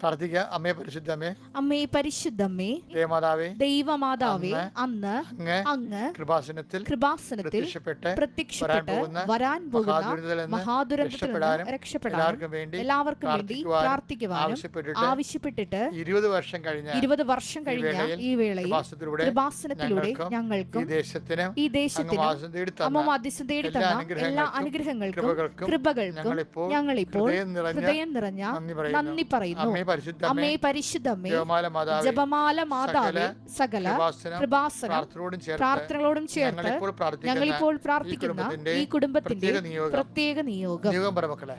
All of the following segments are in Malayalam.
പ്രാർത്ഥിക്കുക അമ്മേ പരിശുദ്ധമ്മേ അമ്മേ പരിശുദ്ധമ്മേ ദേവമാതാവേ ദൈവമാതാവേ അന്ന് അങ്ങ് അങ്ങ് കൃപാസനത്തിൽ കൃപാസനത്തിൽ പ്രത്യക്ഷപ്പെട്ട് വരാൻ പ്രത്യക്ഷപ്പെട്ട് വരാൻ പോകുന്ന മഹാദുരന്തത്തിൽ രക്ഷപ്പെടാനും എല്ലാവർക്കും വേണ്ടി എല്ലാവർക്കും വേണ്ടി പ്രാർത്ഥിക്കുവാനും ആവശ്യപ്പെട്ടിട്ട് ഇരുപത് വർഷം കഴിഞ്ഞ ഇരുപത് വർഷം കഴിഞ്ഞ ഈ വേളയിൽ കൃപാസനത്തിലൂടെ ഞങ്ങൾക്കും ഈ ദേശത്തിനും അമ്മ മധ്യസ്ഥം തേടി തന്ന എല്ലാ അനുഗ്രഹങ്ങൾക്കും കൃപകൾക്കും ഞങ്ങളിപ്പോൾ ഹൃദയം നിറഞ്ഞ നന്ദി പറയുന്നു. പരിശുദ്ധമേ അമ്മേ ജപമാല മാതാവേ സകല കൃപാസനം പ്രാർത്ഥനകളോടും ചേർത്ത് ഞങ്ങളിപ്പോൾ പ്രാർത്ഥിക്കുന്ന ഈ പ്രാർത്ഥിക്കുന്ന കുടുംബത്തിന്റെ ഈ കുടുംബത്തിന്റെ പ്രത്യേക നിയോഗം. പ്രത്യേക നിയോഗം. നിയോഗം പറ മക്കളെ.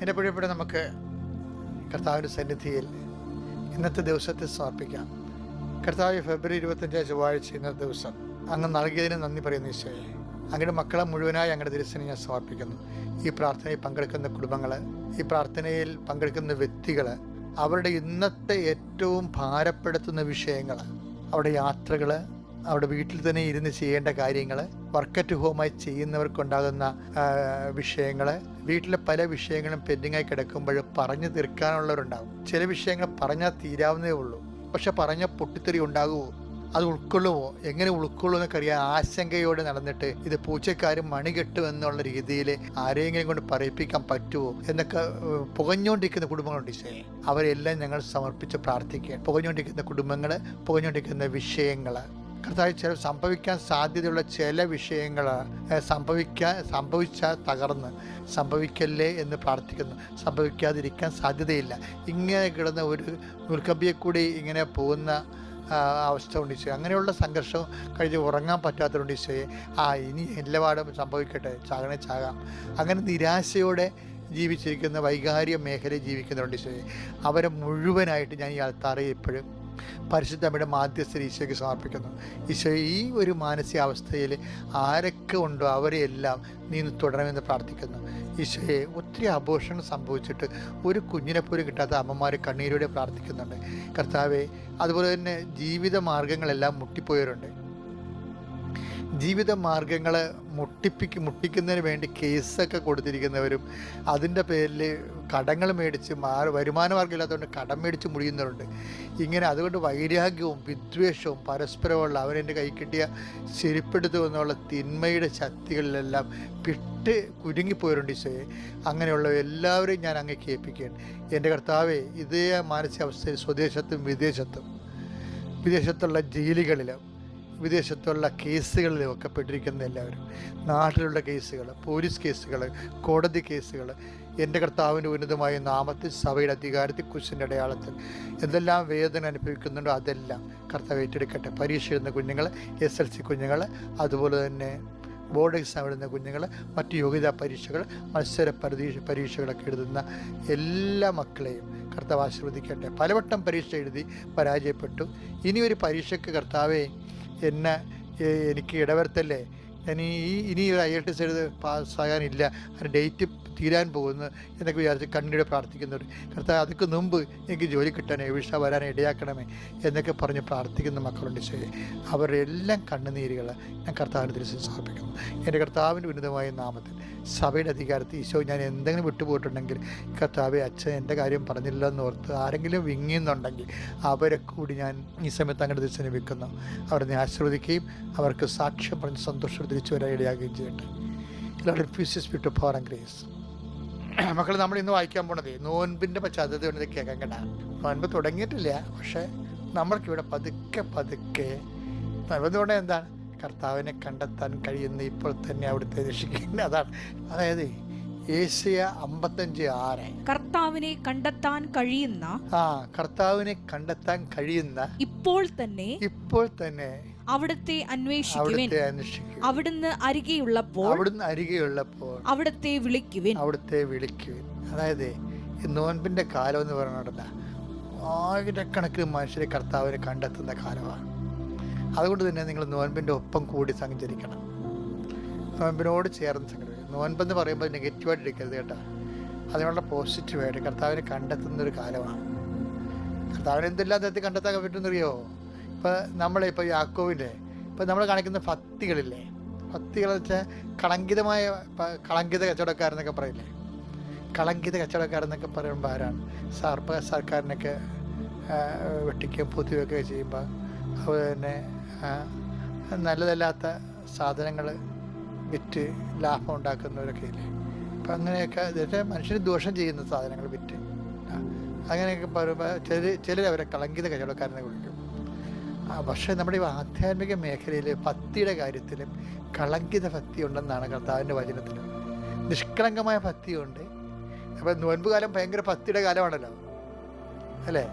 എന്റെ പ്രിയപ്പെട്ട നമുക്ക് കർത്താവിന്റെ സന്നിധിയിൽ ഇന്നത്തെ ദിവസത്തെ സമർപ്പിക്കാം. കർത്താവ് ഫെബ്രുവരി ഇരുപത്തഞ്ച് ചൊവ്വാഴ്ച ഇന്നത്തെ ദിവസം അങ്ങ് നൽകിയതിന് നന്ദി പറയുന്ന ഈശോയെ. അങ്ങയുടെ മക്കളെ മുഴുവനായി അങ്ങയുടെ ദിവസം ഞാൻ സമർപ്പിക്കുന്നു. ഈ പ്രാർത്ഥനയിൽ പങ്കെടുക്കുന്ന കുടുംബങ്ങൾ ഈ പ്രാർത്ഥനയിൽ പങ്കെടുക്കുന്ന വ്യക്തികൾ അവരുടെ ഇന്നത്തെ ഏറ്റവും ഭാരപ്പെടുത്തുന്ന വിഷയങ്ങൾ അവരുടെ യാത്രകൾ അവിടെ വീട്ടിൽ തന്നെ ഇരുന്ന് ചെയ്യേണ്ട കാര്യങ്ങൾ വർക്ക് അറ്റ് ഹോമായി ചെയ്യുന്നവർക്കുണ്ടാകുന്ന വിഷയങ്ങൾ വീട്ടിലെ പല വിഷയങ്ങളും പെൻഡിങ്ങായി കിടക്കുമ്പോൾ പറഞ്ഞു തീർക്കാനുള്ളവരുണ്ടാകും ചില വിഷയങ്ങൾ പറഞ്ഞാൽ തീരാവുന്നേ ഉള്ളൂ. പക്ഷെ പറഞ്ഞ പൊട്ടിത്തെറി ഉണ്ടാകുമോ അത് ഉൾക്കൊള്ളുമോ എങ്ങനെ ഉൾക്കൊള്ളുമോ എന്നൊക്കെ അറിയാൻ ആശങ്കയോടെ നടന്നിട്ട് ഇത് പൂച്ചക്കാരും മണി കെട്ടും എന്നുള്ള രീതിയിൽ ആരെയെങ്കിലും കൊണ്ട് പറയിപ്പിക്കാൻ പറ്റുമോ എന്നൊക്കെ പുകഞ്ഞുകൊണ്ടിരിക്കുന്ന കുടുംബങ്ങളുണ്ട് ഈശോയെ. അവരെല്ലാം ഞങ്ങൾ സമർപ്പിച്ച് പ്രാർത്ഥിക്കുക പുകഞ്ഞുകൊണ്ടിരിക്കുന്ന കുടുംബങ്ങൾ പുകഞ്ഞുകൊണ്ടിരിക്കുന്ന വിഷയങ്ങൾ കർത്താവ് ചില സംഭവിക്കാൻ സാധ്യതയുള്ള ചില വിഷയങ്ങൾ സംഭവിക്കാൻ സംഭവിച്ചാൽ തകർന്ന് സംഭവിക്കല്ലേ എന്ന് പ്രാർത്ഥിക്കുന്നു. സംഭവിക്കാതിരിക്കാൻ സാധ്യതയില്ല. ഇങ്ങനെ കിടന്ന ഒരു നൂൽക്കമ്പിയെ കൂടി ഇങ്ങനെ പോകുന്ന അവസ്ഥ ഉണ്ട് ഈശോയെ. അങ്ങനെയുള്ള സംഘർഷം കഴിഞ്ഞ് ഉറങ്ങാൻ പറ്റാത്തതുകൊണ്ട് ഈശോയെ ആ ഇനി എല്ലാപാടും സംഭവിക്കട്ടെ ചാകണേ ചാകാം. അങ്ങനെ നിരാശയോടെ ജീവിച്ചിരിക്കുന്ന വൈകാരിക മേഖലയിൽ ജീവിക്കുന്നവരുണ്ട് അവരെ മുഴുവനായിട്ട് ഞാൻ ഈ അൾത്താറെ ഇപ്പോഴും പരിശുദ്ധ അമ്മയുടെ മാധ്യസ്ഥ ഈശോയ്ക്ക് സമർപ്പിക്കുന്നു. ഈശോ ഈ ഒരു മാനസികാവസ്ഥയിൽ ആരൊക്കെ ഉണ്ടോ അവരെയെല്ലാം നീ തുടരണമെന്ന് പ്രാർത്ഥിക്കുന്നു. ഈശോയെ ഒത്തിരി ആഘോഷങ്ങൾ സംഭവിച്ചിട്ട് ഒരു കുഞ്ഞിനെ പോലും കിട്ടാത്ത അമ്മമാർ കണ്ണീരോടെ പ്രാർത്ഥിക്കുന്നുണ്ട്. കർത്താവെ അതുപോലെ തന്നെ ജീവിത മാർഗങ്ങളെല്ലാം മുട്ടിപ്പോയവരുണ്ട്. ജീവിത മാർഗങ്ങൾ മുട്ടിപ്പിക്ക് മുട്ടിക്കുന്നതിന് വേണ്ടി കേസൊക്കെ കൊടുത്തിരിക്കുന്നവരും അതിന്റെ പേരിൽ കടങ്ങൾ മേടിച്ച് മാ വരുമാന മാർഗം ഇല്ലാത്തതുകൊണ്ട് കടം മേടിച്ച് മുടിയുന്നവരുണ്ട്. ഇങ്ങനെ അതുകൊണ്ട് വൈരാഗ്യവും വിദ്വേഷവും പരസ്പരമുള്ള അവനെന്റെ കൈ കിട്ടിയ ചെരുപ്പെടുത്തു എന്നുള്ള തിന്മയുടെ ശക്തികളിലെല്ലാം പിട്ട് കുരുങ്ങിപ്പോയിട്ടുണ്ട് ഈശോയെ. അങ്ങനെയുള്ള എല്ലാവരെയും ഞാൻ അങ്ങ് കേൾപ്പിക്കുകയാണ്. എന്റെ കർത്താവെ ഇതേ മാനസികാവസ്ഥയിൽ സ്വദേശത്തും വിദേശത്തും വിദേശത്തുള്ള ജയിലുകളിലും വിദേശത്തുള്ള കേസുകളിൽ ഒക്കെ പെട്ടിരിക്കുന്ന എല്ലാവരും. നാട്ടിലുള്ള കേസുകൾ പോലീസ് കേസുകൾ കോടതി കേസുകൾ എന്റെ കർത്താവിന്റെ ഉന്നതമായ നാമത്തിൽ സഭയുടെ അധികാരത്തിൽ കുശിന്റെ അടയാളത്തിൽ എന്തെല്ലാം വേദന അനുഭവിക്കുന്നുണ്ടോ അതെല്ലാം കർത്താവ് ഏറ്റെടുക്കട്ടെ. പരീക്ഷ എഴുതുന്ന കുഞ്ഞുങ്ങൾ എസ് എൽ സി കുഞ്ഞുങ്ങൾ അതുപോലെ തന്നെ ബോർഡ് എക്സാം എഴുതുന്ന കുഞ്ഞുങ്ങൾ മറ്റ് യോഗ്യതാ പരീക്ഷകൾ മത്സര പരീക്ഷ പരീക്ഷകളൊക്കെ എഴുതുന്ന എല്ലാ മക്കളെയും കർത്താവ് ആശീർവദിക്കട്ടെ. പലവട്ടം പരീക്ഷ എഴുതി പരാജയപ്പെട്ടു. ഇനിയൊരു പരീക്ഷയ്ക്ക് കർത്താവെ എന്നെ എനിക്ക് ഇടവരുത്തല്ലേ? ഞാൻ ഈ ഇനി ഒരു ഐ എൽ ടി എസ് എഴുതി പാസ്സാകാനില്ല ഡേറ്റ് തീരാൻ പോകുന്നു എന്നൊക്കെ വിചാരിച്ച് കണ്ണീടെ പ്രാർത്ഥിക്കുന്നവർ കർത്താവ് അതൊക്കെ മുമ്പ് എനിക്ക് ജോലി കിട്ടാനേ വിഷ വരാനേ ഇടയാക്കണമേ എന്നൊക്കെ പറഞ്ഞ് പ്രാർത്ഥിക്കുന്ന മക്കളുണ്ട് ശരി അവരുടെ എല്ലാം കണ്ണുനീരുകൾ ഞാൻ കർത്താവിന് തിരിച്ച് സമർപ്പിക്കുന്നു. എന്റെ കർത്താവിന്റെ ഉന്നതമായ നാമത്തിൽ സഭയുടെ അധികാരത്തിൽ ഈശോ ഞാൻ എന്തെങ്കിലും വിട്ടുപോയിട്ടുണ്ടെങ്കിൽ കർത്താവെ അച്ഛൻ എന്റെ കാര്യം പറഞ്ഞില്ല എന്ന് ഓർത്ത് ആരെങ്കിലും വിങ്ങിയെന്നുണ്ടെങ്കിൽ അവരെ കൂടി ഞാൻ ഈ സമയത്ത് അങ്ങനെ തിരിച്ചു വെക്കുന്നു അവരെ ആശീർവദിക്കുകയും അവർക്ക് സാക്ഷ്യം പറഞ്ഞ് സന്തോഷം തിരിച്ചു വരാൻ ഇടയാകുകയും ചെയ്യട്ടെ. ഫ്യൂസിയസ് വിട്ടു പവർ ആൻഡ് ഗ്രേസ് മക്കൾ നമ്മൾ ഇന്ന് വായിക്കാൻ പോണത് നോൻപിന്റെ പശ്ചാത്തലത്തിൽ വേണ്ടത് കേൾക്കാൻ കേട്ടാ. നോൻപ് തുടങ്ങിയിട്ടില്ല പക്ഷേ നമ്മൾക്കിവിടെ പതുക്കെ പതുക്കെ നോൻപെന്ന് എന്താണ്? കർത്താവിനെ കണ്ടെത്താൻ കഴിയുന്ന ഇപ്പോൾ തന്നെ അവിടുത്തെ രക്ഷിക്കുന്നത് അതാണ്. അതായത് ഏഷ്യ അമ്പത്തഞ്ച് ആറ്. കർത്താവിനെ കണ്ടെത്താൻ കഴിയുന്ന ആ കർത്താവിനെ കണ്ടെത്താൻ കഴിയുന്ന ഇപ്പോൾ തന്നെ ഇപ്പോൾ തന്നെ അവിടുത്തെ അന്വേഷിക്കുവിൻ. അവിടുന്ന് അരികെയുള്ളപ്പോൾ അവിടുന്ന് അരികെയുള്ളപ്പോൾ അവിടുത്തെ വിളിക്കുവിൻ. അവിടുത്തെ വിളിക്കുവിൻ. അതായത് ഈ നോൻപിന്റെ കാലം എന്ന് പറഞ്ഞിട്ടില്ല ആയിരക്കണക്കിന് മനുഷ്യരെ കർത്താവിനെ കണ്ടെത്തുന്ന കാലമാണ്. അതുകൊണ്ട് തന്നെ നിങ്ങൾ നോൻപിന്റെ ഒപ്പം കൂടി സഞ്ചരിക്കണം. നോൻപിനോട് ചേർന്ന് നോൻപെന്ന് പറയുമ്പോൾ നെഗറ്റീവായിട്ട് എടുക്കരുത് കേട്ടോ. അതിനുള്ള പോസിറ്റീവായിട്ട് കർത്താവിനെ കണ്ടെത്തുന്നൊരു കാലമാണ്. കർത്താവിനെ എന്തെല്ലാം തരത്തിൽ കണ്ടെത്താൻ പറ്റുമെന്നറിയോ? ഇപ്പം നമ്മളിപ്പോൾ യാക്കോവിന്റെ ഇപ്പം നമ്മൾ കാണിക്കുന്ന ഭക്തികളില്ലേ? ഭക്തികൾ വെച്ചാൽ കളങ്കിതമായ കളങ്കിത കച്ചവടക്കാരെന്നൊക്കെ പറയില്ലേ? കളങ്കിത കച്ചവടക്കാരെന്നൊക്കെ പറയുമ്പോൾ ആരാണ്? സർപ്പ സർക്കാരിനൊക്കെ വെട്ടിക്കുകയും പൊതുവെയൊക്കെ ചെയ്യുമ്പോൾ അതുപോലെ തന്നെ നല്ലതല്ലാത്ത സാധനങ്ങൾ വിറ്റ് ലാഭം ഉണ്ടാക്കുന്നവരൊക്കെ ഇല്ലേ? അപ്പം അങ്ങനെയൊക്കെ എന്നിട്ട് മനുഷ്യന് ദോഷം ചെയ്യുന്ന സാധനങ്ങൾ വിറ്റ്. അങ്ങനെയൊക്കെ പറയുമ്പോൾ ചിലർ ചിലർ അവരെ കളങ്കിത കച്ചവടക്കാരനെ വിളിക്കും. പക്ഷേ നമ്മുടെ ഈ ആധ്യാത്മിക മേഖലയിൽ ഭക്തിയുടെ കാര്യത്തിലും കളങ്കിത ഭക്തി ഉണ്ടെന്നാണ് കർത്താവിന്റെ വചനത്തിൽ. നിഷ്കളങ്കമായ ഭക്തിയുണ്ട്. അപ്പം നോൻപ് കാലം ഭയങ്കര ഭക്തിയുടെ കാലമാണല്ലോ. അല്ലേ?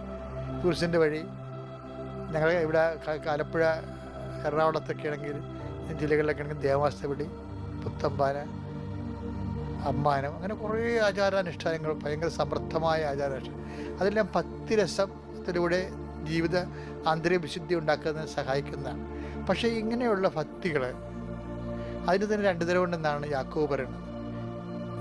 കുരിശിന്റെ വഴി. ഞങ്ങൾ ഇവിടെ ആലപ്പുഴ എറണാകുളത്തൊക്കെ ആണെങ്കിൽ ജില്ലകളിലൊക്കെ ആണെങ്കിൽ ദേവാസ്തപിടി പുത്തമ്പാന അമ്മാനം അങ്ങനെ കുറേ ആചാരാനുഷ്ഠാനങ്ങൾ ഭയങ്കര സമൃദ്ധമായ ആചാരാനുഷ്ഠാനം അതെല്ലാം ഭക്തി രസത്തിലൂടെ ജീവിത ആന്തരിക വിശുദ്ധി ഉണ്ടാക്കുന്നതിന് സഹായിക്കുന്നതാണ്. പക്ഷേ ഇങ്ങനെയുള്ള ഭക്തികൾ അതിന് തന്നെ രണ്ട് തരം ഉണ്ടെന്നാണ് യാക്കോബ് പറയുന്നത്.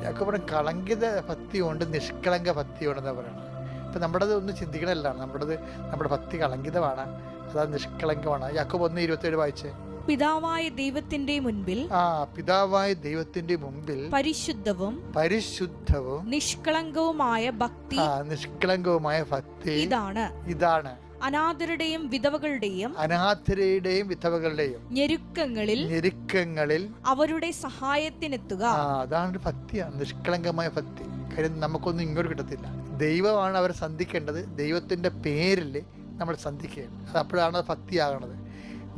യാക്കോബ് പറയുന്നത് കളങ്കിത ഭക്തിയുണ്ട് നിഷ്കളങ്ക ഭക്തിയുണ്ടെന്നാണ് പറയുന്നത്. ഇപ്പം നമ്മുടേത് ഒന്ന് ചിന്തിക്കണമല്ല നമ്മുടേത് നമ്മുടെ ഭക്തി കളങ്കിതമാണ് അതാ നിഷ്കളങ്കമാണ്. യാക്കോബ് ഒന്ന് ഇരുപത്തേഴ് വായിച്ചേ. പിതാവായ ദൈവത്തിന്റെ മുൻപിൽ ആ പിതാവായ ദൈവത്തിന്റെ മുൻപിൽ പരിശുദ്ധവും പരിശുദ്ധവും നിഷ്കളങ്കവുമായ ഭക്തി ആ നിഷ്കളങ്കവുമായ ഭക്തി ഇതാണ്. ഇതാണ്. അനാഥരുടെയും വിധവകളുടെയും അനാഥരുടെയും വിധവകളുടെയും ഞെരുക്കങ്ങളിൽ ഞെരുക്കങ്ങളിൽ അവരുടെ സഹായത്തിനെത്തുക. ആ അതാണ് ഭക്തിയാണ് നിഷ്കളങ്കമായ ഭക്തി. കാര്യം നമുക്കൊന്നും ഇങ്ങോട്ട് കിട്ടത്തില്ല. ദൈവമാണ് അവരെ സന്ധിക്കേണ്ടത്. ദൈവത്തിന്റെ പേരിൽ നമ്മൾ സന്ധിക്കുകയാണ്. അത് അപ്പോഴാണ് അത് ഭക്തിയാകണത്.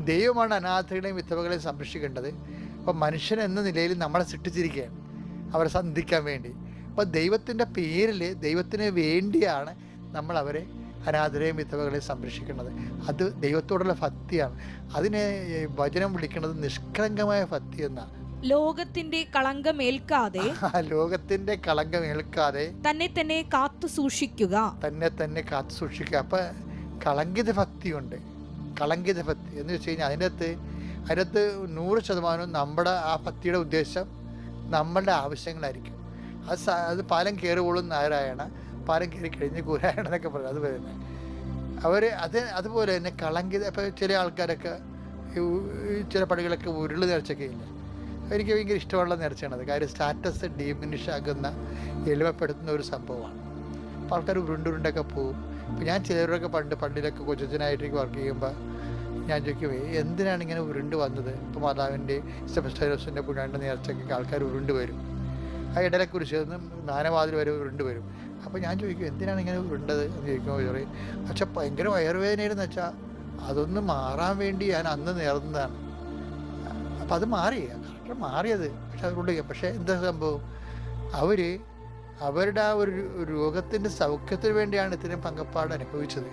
ദൈവമാണ് അനാഥകളെയും വിധവകളെയും സംരക്ഷിക്കേണ്ടത്. അപ്പം മനുഷ്യൻ എന്ന നിലയിൽ നമ്മളെ സൃഷ്ടിച്ചിരിക്കുകയാണ്. അവരെ സന്ധിക്കാൻ വേണ്ടി. അപ്പോൾ ദൈവത്തിന്റെ പേരിൽ ദൈവത്തിന് വേണ്ടിയാണ് നമ്മൾ അവരെ അനാഥരെയും വിധവകളെയും സംരക്ഷിക്കുന്നത് അത് ദൈവത്തോടുള്ള ഭക്തിയാണ്. അതിനെ വചനം വിളിക്കുന്നത് നിഷ്കളങ്കമായ ഭക്തി എന്നാണ്. ലോകത്തിന്റെ കളങ്കമേൽക്കാതെ ലോകത്തിന്റെ കളങ്കമേൽക്കാതെ തന്നെ തന്നെ കാത്തു സൂക്ഷിക്കുക. തന്നെ തന്നെ കാത്തു സൂക്ഷിക്കുക. അപ്പൊ കളങ്കിത ഭക്തിയുണ്ട്. കളങ്കിത ഭക്തി എന്ന് വെച്ച് കഴിഞ്ഞാൽ അതിനകത്ത് അതിനകത്ത് നൂറ് ശതമാനവും നമ്മുടെ ആ ഭക്തിയുടെ ഉദ്ദേശം നമ്മളുടെ ആവശ്യങ്ങളായിരിക്കും. അത് അത് പാലം കയറുകൊള്ളുന്ന നാരായണ പാലം കയറി കഴിഞ്ഞ് കൂരായണ എന്നൊക്കെ പറയും. അത് വരുന്നത്. അവർ അത് അതുപോലെ തന്നെ കളങ്കിത ഇപ്പം ചില ആൾക്കാരൊക്കെ ചില പടികളൊക്കെ ഉരുൾ നേർച്ചൊക്കെ ഇല്ല? എനിക്ക് ഭയങ്കര ഇഷ്ടമുള്ള നേർച്ചയാണത് കാര്യം സ്റ്റാറ്റസ് ഡീമിനിഷ് ആകുന്ന എളിമപ്പെടുത്തുന്ന ഒരു സംഭവമാണ്. അപ്പോൾ ആൾക്കാർ ഉരുണ്ടുരുണ്ടൊക്കെ പോകും ഞാൻ ചിലരൊക്കെ പണ്ട് പണ്ടിലൊക്കെ കൊച്ചനായിട്ട് വർക്ക് ചെയ്യുമ്പോൾ ഞാൻ ചോദിക്കും "ഏയ് എന്തിനാണ് ഇങ്ങനെ ഉരുണ്ട് വന്നത്? ഇപ്പോൾ മാതാവിന്റെ സെബസ്റ്റൈറോസിന്റെ പുണ്യാണ്ട് നേർച്ചയ്ക്ക് ആൾക്കാർ ഉരുണ്ട് വരും. ആ ഇടലക്കുരിശ് നിന്ന് നാനവാതിൽ വരെ ഉരുണ്ട് വരും. അപ്പോൾ ഞാൻ ചോദിക്കും എന്തിനാണ് ഇങ്ങനെ ഉരുണ്ടത്? എന്ന് ചോദിക്കുമ്പോൾ പറയും പക്ഷെ ഭയങ്കര വയറുവേദനയെന്ന് വെച്ചാൽ അതൊന്ന് മാറാൻ വേണ്ടി ഞാൻ അന്ന് നേർന്നതാണ്. അപ്പം അത് മാറി കറക്റ്റ് മാറിയത് പക്ഷെ അതുകൊണ്ട് പക്ഷേ എന്താ സംഭവം? അവർ അവരുടെ ആ ഒരു രോഗത്തിന്റെ സൗഖ്യത്തിന് വേണ്ടിയാണ് ഇത്രയും പങ്കപ്പാട് അനുഭവിച്ചത്.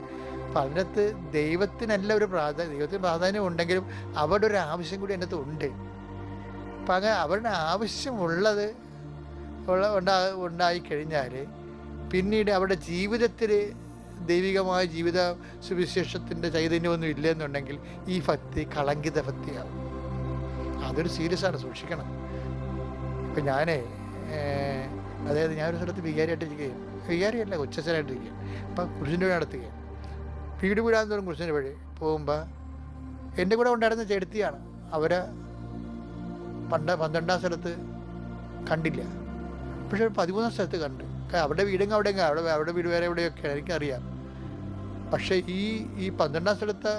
അപ്പം അതിനകത്ത് ദൈവത്തിനല്ല ഒരു പ്രാധാന്യം ദൈവത്തിന് പ്രാധാന്യം ഉണ്ടെങ്കിലും അവരുടെ ഒരു ആവശ്യം കൂടി അതിനകത്ത് ഉണ്ട്. അപ്പം അങ്ങനെ അവരുടെ ആവശ്യമുള്ളത് ഉള്ള ഉണ്ടാ ഉണ്ടായി കഴിഞ്ഞാൽ പിന്നീട് അവരുടെ ജീവിതത്തിൽ ദൈവികമായ ജീവിത സുവിശേഷത്തിന്റെ ചൈതന്യമൊന്നും ഇല്ലെന്നുണ്ടെങ്കിൽ ഈ ഭക്തി കളങ്കിത ഭക്തിയാവും. അതൊരു സീരിയസ് ആണ് സൂക്ഷിക്കണം. ഇപ്പം ഏഹ്, അതായത് ഞാനൊരു സ്ഥലത്ത് വികാരിയായിട്ടിരിക്കുകയും വികാരിയല്ല കൊച്ചച്ഛനായിട്ടിരിക്കുകയും അപ്പം കുരിശിന്റെ വഴി നടത്തുകയും. വീട് വീടാൻ തോറും കുരിശിന്റെ വഴി പോകുമ്പോൾ എന്റെ കൂടെ ഉണ്ടായിരുന്ന ചെടുത്തിയാണ് അവരെ പണ്ട പന്ത്രണ്ടാം സ്ഥലത്ത് കണ്ടില്ല. പക്ഷേ പതിമൂന്നാം സ്ഥലത്ത് കണ്ട്. അവിടെ വീടെങ്കിൽ അവിടെ അവിടെ അവിടെ വീട് വേറെ എവിടെയൊക്കെയാണ് എനിക്കറിയാം. പക്ഷേ ഈ ഈ പന്ത്രണ്ടാം സ്ഥലത്ത്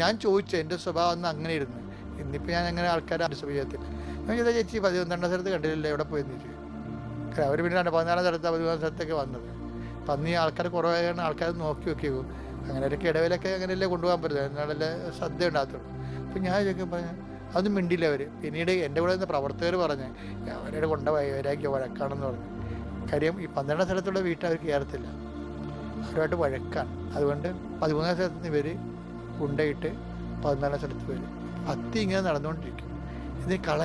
ഞാൻ ചോദിച്ചു എന്റെ സ്വഭാവം അന്ന് അങ്ങനെ ഇരുന്നു ഇന്നിപ്പോൾ ഞാൻ അങ്ങനെ ആൾക്കാരെ അനുസരിച്ച് ഞാൻ ചേച്ചി പതിനൊന്നാം സ്ഥലത്ത് കണ്ടില്ലല്ലോ എവിടെ പോയെന്ന്? ചോദിച്ചു അവർ പിന്നെ രണ്ട് പതിനാലാം സ്ഥലത്ത് പതിമൂന്നാം സ്ഥലത്തൊക്കെ വന്നത്. അപ്പം അന്ന് ഈ ആൾക്കാർ കുറവായാണ് ആൾക്കാർ നോക്കി നോക്കിയോ അങ്ങനെ ഒരു ഇടവേലൊക്കെ അങ്ങനെയല്ലേ കൊണ്ടുപോകാൻ പറ്റില്ല എന്നാലല്ലേ ശ്രദ്ധ ഉണ്ടാകത്തുള്ളൂ. അപ്പം ഞാൻ ചോദിക്കും പറഞ്ഞു അതൊന്നും മിണ്ടില്ല അവർ പിന്നീട് എന്റെ കൂടെ നിന്ന് പ്രവർത്തകർ പറഞ്ഞ് അവരുടെ കൊണ്ട വൈരാഗ്യ വഴക്കാണെന്ന് പറഞ്ഞു. കാര്യം ഈ പന്ത്രണ്ടാം സ്ഥലത്തുള്ള വീട്ടിൽ അവർ കയറത്തില്ല. അവരുമായിട്ട് വഴക്കാണ്. അതുകൊണ്ട് പതിമൂന്നാം സ്ഥലത്ത് നിന്ന് ഇവർ കൊണ്ടുപോയിട്ട് പതിനാലാം സ്ഥലത്ത് വരും. പത്തി ഇങ്ങനെ നടന്നുകൊണ്ടിരിക്കും. ഇത് കള